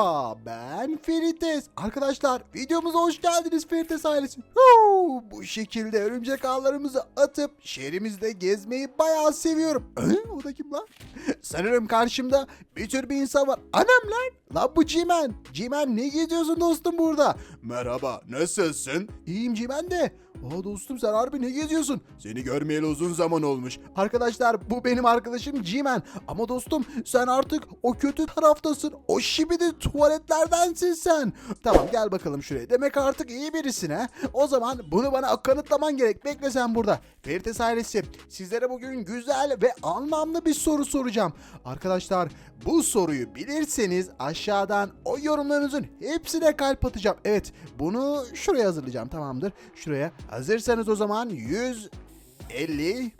Merhaba ben Ferites. Arkadaşlar videomuza hoş geldiniz Ferites ailesi. Huu, bu şekilde örümcek ağlarımızı atıp şehrimizde gezmeyi bayağı seviyorum. O da kim lan? Sanırım karşımda bir tür bir insan var. Anam lan. Lan bu Cimen. Cimen ne geziyorsun dostum burada? Merhaba nasılsın? İyiyim Cimen de. Aa dostum sen harbi ne geziyorsun? Seni görmeyeli uzun zaman olmuş. Arkadaşlar bu benim arkadaşım Cimen. Ama dostum sen artık o kötü taraftasın. O şibidi tuvaletlerdensin sen. Tamam gel bakalım şuraya. Demek artık iyi birisin ha. O zaman bunu bana kanıtlaman gerek. Bekle sen burada. Ferites ailesi sizlere bugün güzel ve anlamlı bir soru soracağım. Arkadaşlar bu soruyu bilirseniz aşağıdan o yorumlarınızın hepsine kalp atacağım. Evet bunu şuraya hazırlayacağım tamamdır. Şuraya hazırsanız o zaman 150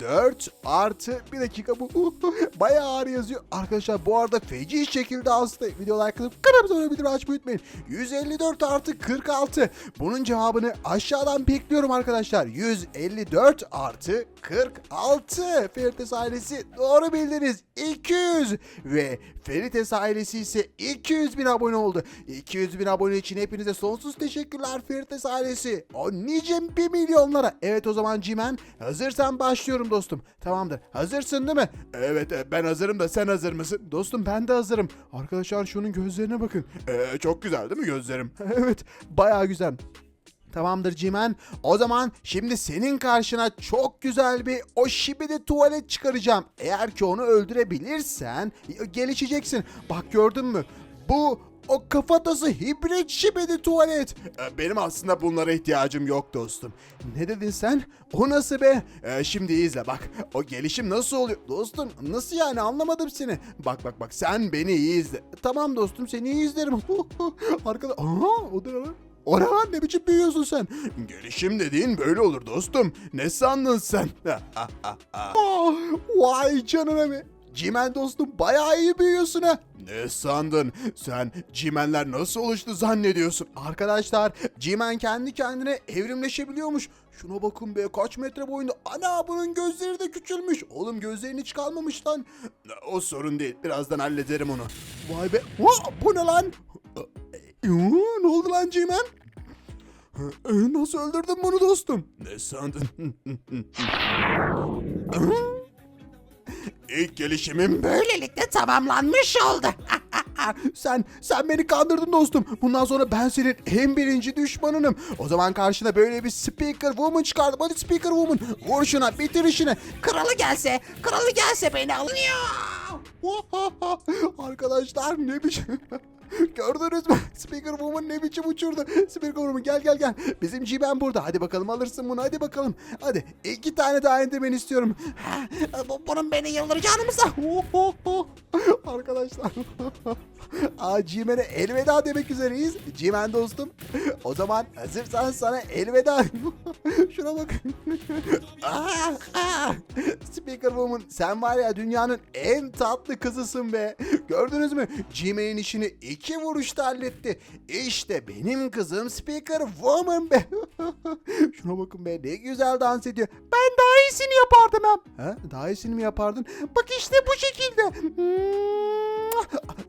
4 artı bir dakika bu bayağı ağır yazıyor. Arkadaşlar bu arada feci şekilde hasta. Video like atıp kanalımıza abone bildirim açmayı unutmayın. 154 artı 46. Bunun cevabını aşağıdan bekliyorum arkadaşlar. 154 artı 46. Ferites ailesi doğru bildiniz. 200 ve Ferites ailesi ise 200 bin abone oldu. 200 bin abone için hepinize sonsuz teşekkürler Ferites ailesi. O nice bir milyonlara. Evet o zaman Cimen hazırsan başlıyorum dostum. Tamamdır. Hazırsın değil mi? Evet e, ben hazırım da sen hazır mısın? Dostum ben de hazırım. Arkadaşlar şunun gözlerine bakın. Ee, çok güzel değil mi gözlerim? evet bayağı güzel. Tamamdır Cimen. O zaman şimdi senin karşına çok güzel bir o şibidi tuvalet çıkaracağım. Eğer ki onu öldürebilirsen e, gelişeceksin. Bak gördün mü? Bu o kafatası hibrit şibidi tuvalet. E, Benim aslında bunlara ihtiyacım yok dostum. Ne dedin sen? O nasıl be? E, şimdi izle bak. O gelişim nasıl oluyor? Dostum nasıl yani anlamadım seni. Bak bak bak sen beni iyi izle. Tamam dostum seni iyi izlerim. Arkada... Aha o da ne lan? O ne biçim büyüyorsun sen? Gelişim dediğin böyle olur dostum. Ne sandın sen? Oh, vay canına be. Cimen dostum bayağı iyi büyüyorsun ha. Ne sandın? Sen cimenler nasıl oluştu zannediyorsun? Arkadaşlar cimen kendi kendine evrimleşebiliyormuş. Şuna bakın be kaç metre boyunda. Ana bunun gözleri de küçülmüş. Oğlum gözlerini hiç kalmamış lan. O sorun değil. Birazdan hallederim onu. Vay be. Ha, bu ne lan? Ee, ne oldu lan Cimen? Ee, Nasıl öldürdün bunu dostum? Ne sandın? İlk gelişimim böylelikle tamamlanmış oldu. sen, sen beni kandırdın dostum. Bundan sonra ben senin en birinci düşmanınım. O zaman karşına böyle bir Speaker Woman çıkardım. Hadi Speaker Woman vur şuna bitir işini. Kralı gelse, kralı gelse beni alıyor. Arkadaşlar ne biçim... Gördünüz mü? Speaker Woman ne biçim uçurdu. Speaker Woman gel gel gel. Bizim Ciben burada. Hadi bakalım alırsın bunu. Hadi bakalım. Hadi iki tane daha endirmen istiyorum. Bunun beni yıldıracağını mı san- Arkadaşlar. Aa, Cimen'e elveda demek üzereyiz. Cimen dostum. O zaman hazırsan sana elveda. Şuna bak. Aa, aa. Speaker Woman sen var ya dünyanın en tatlı kızısın be. Gördünüz mü? Cimen'in işini iki vuruşta halletti. İşte benim kızım Speaker Woman be. Şuna bakın be ne güzel dans ediyor. Ben daha iyisini yapardım hem. Ha? Daha iyisini mi yapardın? Bak işte bu şekilde.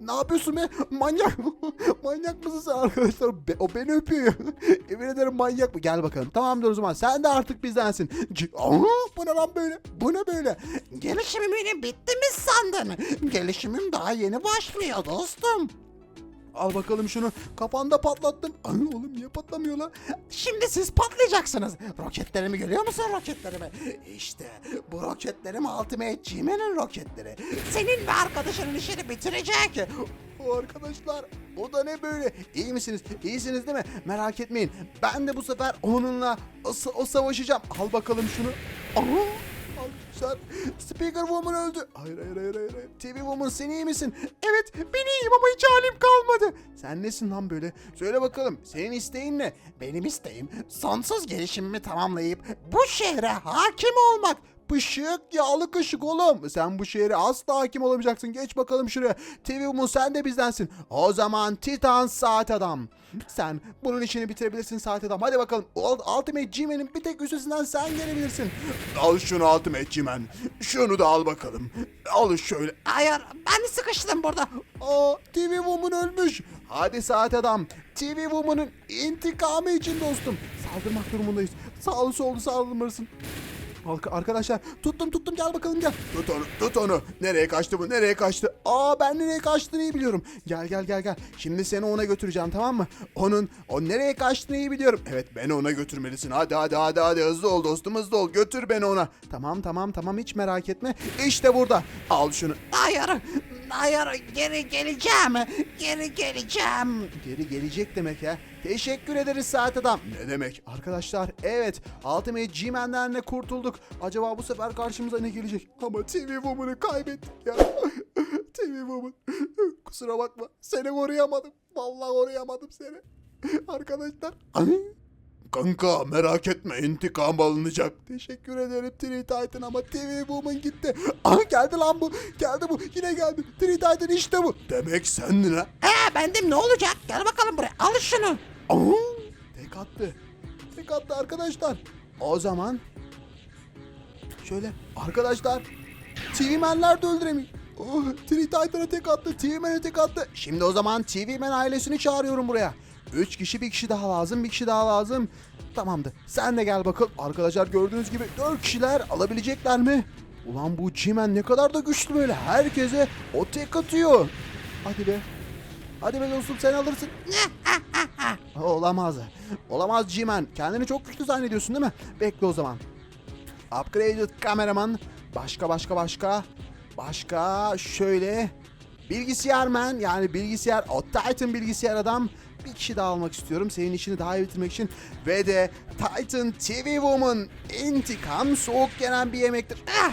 Ne yapıyorsun be? Manyak. manyak mısın sen arkadaşlar? Be- o beni öpüyor. Emin ederim manyak mı? Gel bakalım. Tamamdır o zaman. Sen de artık bizdensin. Aa, bu ne lan böyle? Bu ne böyle? Gelişimim bitti mi sandın? Gelişimim daha yeni başlıyor dostum. Al bakalım şunu. Kafanda patlattım. Ay oğlum niye patlamıyor lan? Şimdi siz patlayacaksınız. Roketlerimi görüyor musun roketlerimi? İşte bu roketlerim Ultimate G-Man'in roketleri. Senin ve arkadaşının işini bitirecek. O arkadaşlar o da ne böyle? İyi misiniz? İyisiniz değil mi? Merak etmeyin. Ben de bu sefer onunla o, o savaşacağım. Al bakalım şunu. Aha! Sen. Speaker Woman öldü. Hayır hayır hayır hayır. TV Woman sen iyi misin? Evet ben iyiyim hiç halim kalmadı. Sen nesin lan böyle? Söyle bakalım senin isteğin ne? Benim isteğim sonsuz gelişimimi tamamlayıp bu şehre hakim olmak. Yapışık yağlı kaşık oğlum. Sen bu şehre asla hakim olamayacaksın. Geç bakalım şuraya. TV Woman sen de bizdensin. O zaman Titan Saat Adam. Sen bunun işini bitirebilirsin Saat Adam. Hadi bakalım. Ult- Ultimate G-Man'in bir tek üstesinden sen gelebilirsin. Al şunu Ultimate G-Man. Şunu da al bakalım. Al şöyle. Hayır ben sıkıştım burada. Aa TV Woman ölmüş. Hadi Saat Adam. TV Woman'ın intikamı için dostum. Saldırmak durumundayız. Sağlı sollu saldırmalısın. Arka- Arkadaşlar tuttum tuttum gel bakalım gel. Tut onu tut onu. Nereye kaçtı bu nereye kaçtı? Aa ben nereye kaçtığını iyi biliyorum. Gel gel gel gel. Şimdi seni ona götüreceğim tamam mı? Onun o nereye kaçtığını iyi biliyorum. Evet beni ona götürmelisin. Hadi hadi hadi hadi hızlı ol dostum hızlı ol. Götür beni ona. Tamam tamam tamam hiç merak etme. İşte burada. Al şunu. Hayır. Hayır geri geleceğim. Geri geleceğim. Geri gelecek demek ya. Teşekkür ederiz saat adam. Ne demek? Arkadaşlar evet Ultimate G-Man'lerle kurtulduk. Acaba bu sefer karşımıza ne gelecek? Ama TV Woman'ı kaybettik ya. TV Woman. Kusura bakma. Seni koruyamadım. Vallahi koruyamadım seni. Arkadaşlar. Kanka merak etme intikam alınacak. Teşekkür ederim Tree Titan ama TV Woman gitti. Aha geldi lan bu. Geldi bu. Yine geldi. Tree Titan işte bu. Demek sendin ha. He bendim ne olacak? Gel bakalım buraya. Al şunu. Aa, tek attı. Tek attı arkadaşlar. O zaman şöyle arkadaşlar TV Man'ler de öldüremiyor. Oh, Tree Titan'a tek attı. TV Man'e tek attı. Şimdi o zaman TV Man ailesini çağırıyorum buraya. Üç kişi bir kişi daha lazım. Bir kişi daha lazım. Tamamdır. Sen de gel bakalım. Arkadaşlar gördüğünüz gibi dört kişiler alabilecekler mi? Ulan bu G-Man ne kadar da güçlü böyle. Herkese o tek atıyor. Hadi be. Hadi be dostum sen alırsın. Olamaz. Olamaz G-Man. Kendini çok güçlü zannediyorsun değil mi? Bekle o zaman. Upgraded kameraman. Başka başka başka. Başka şöyle. Bilgisayar man yani bilgisayar o Titan bilgisayar adam. Bir kişi daha almak istiyorum senin işini daha iyi bitirmek için. Ve de Titan TV Woman intikam soğuk gelen bir yemektir. Ah,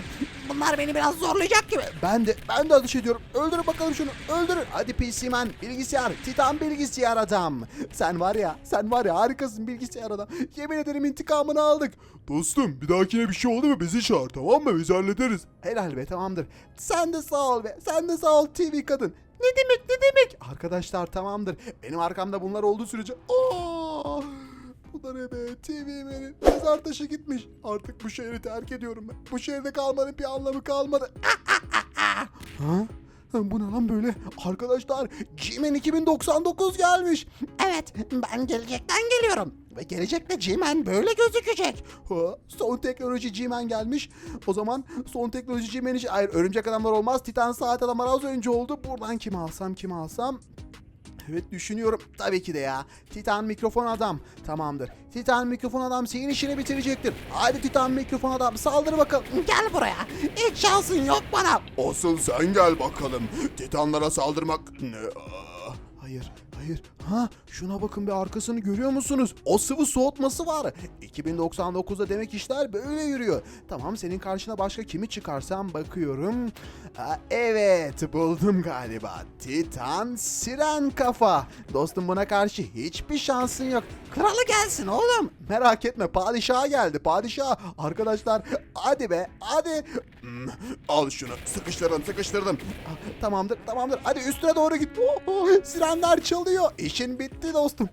bunlar beni biraz zorlayacak gibi. Ben de ben de ateş ediyorum. Öldürün bakalım şunu. Öldürün. Hadi PC Man bilgisayar. Titan bilgisayar adam. Sen var ya sen var ya harikasın bilgisayar adam. Yemin ederim intikamını aldık. Dostum bir dahakine bir şey oldu mu bizi çağır tamam mı? Biz hallederiz. Helal be tamamdır. Sen de sağ ol be. Sen de sağ ol TV kadın. Ne demek ne demek? Arkadaşlar tamamdır. Benim arkamda bunlar olduğu sürece. Aa! Bu da ne be? TV benim. Mezar taşı gitmiş. Artık bu şehri terk ediyorum ben. Bu şehirde kalmanın bir anlamı kalmadı. Ha? Bu ne lan böyle? Arkadaşlar G-Man 2099 gelmiş. Evet ben gelecekten geliyorum. Ve gelecekte G-Man böyle gözükecek. Ha, son teknoloji G-Man gelmiş. O zaman son teknoloji G-Man için... Hayır örümcek adamlar olmaz. Titan saat adamlar az önce oldu. Buradan kimi alsam kimi alsam... Evet düşünüyorum. Tabii ki de ya. Titan mikrofon adam. Tamamdır. Titan mikrofon adam senin işini bitirecektir. Hadi Titan mikrofon adam saldır bakalım. Gel buraya. Hiç şansın yok bana. Asıl sen gel bakalım. Titanlara saldırmak ne? Hayır, hayır. Ha, şuna bakın bir arkasını görüyor musunuz? O sıvı soğutması var. 2099'da demek işler böyle yürüyor. Tamam, senin karşına başka kimi çıkarsam bakıyorum. Ha, evet, buldum galiba. Titan Siren Kafa. Dostum buna karşı hiçbir şansın yok. Kralı gelsin oğlum. Merak etme padişaha geldi padişah. Arkadaşlar hadi be hadi. Hmm, al şunu sıkıştırdım sıkıştırdım. Tamamdır tamamdır hadi üstüne doğru git. Oh, oh, sirenler çalıyor. İşin bitti dostum.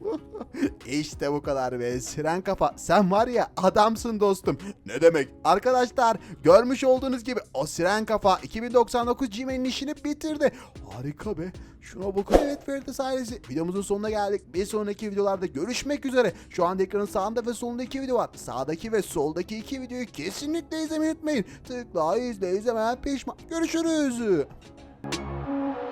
işte bu kadar be siren kafa. Sen var ya adamsın dostum. Ne demek? Arkadaşlar görmüş olduğunuz gibi o siren kafa 2099 G-Man'in işini bitirdi. Harika be. Şuna bakın. Evet Ferites ailesi. Videomuzun sonuna geldik. Bir sonraki videolarda görüşmek üzere. Şu anda ekranın sağında ve solunda iki video var. Sağdaki ve soldaki iki videoyu kesinlikle izlemeyi unutmayın. Tıkla izle izlemeyen pişman. Görüşürüz.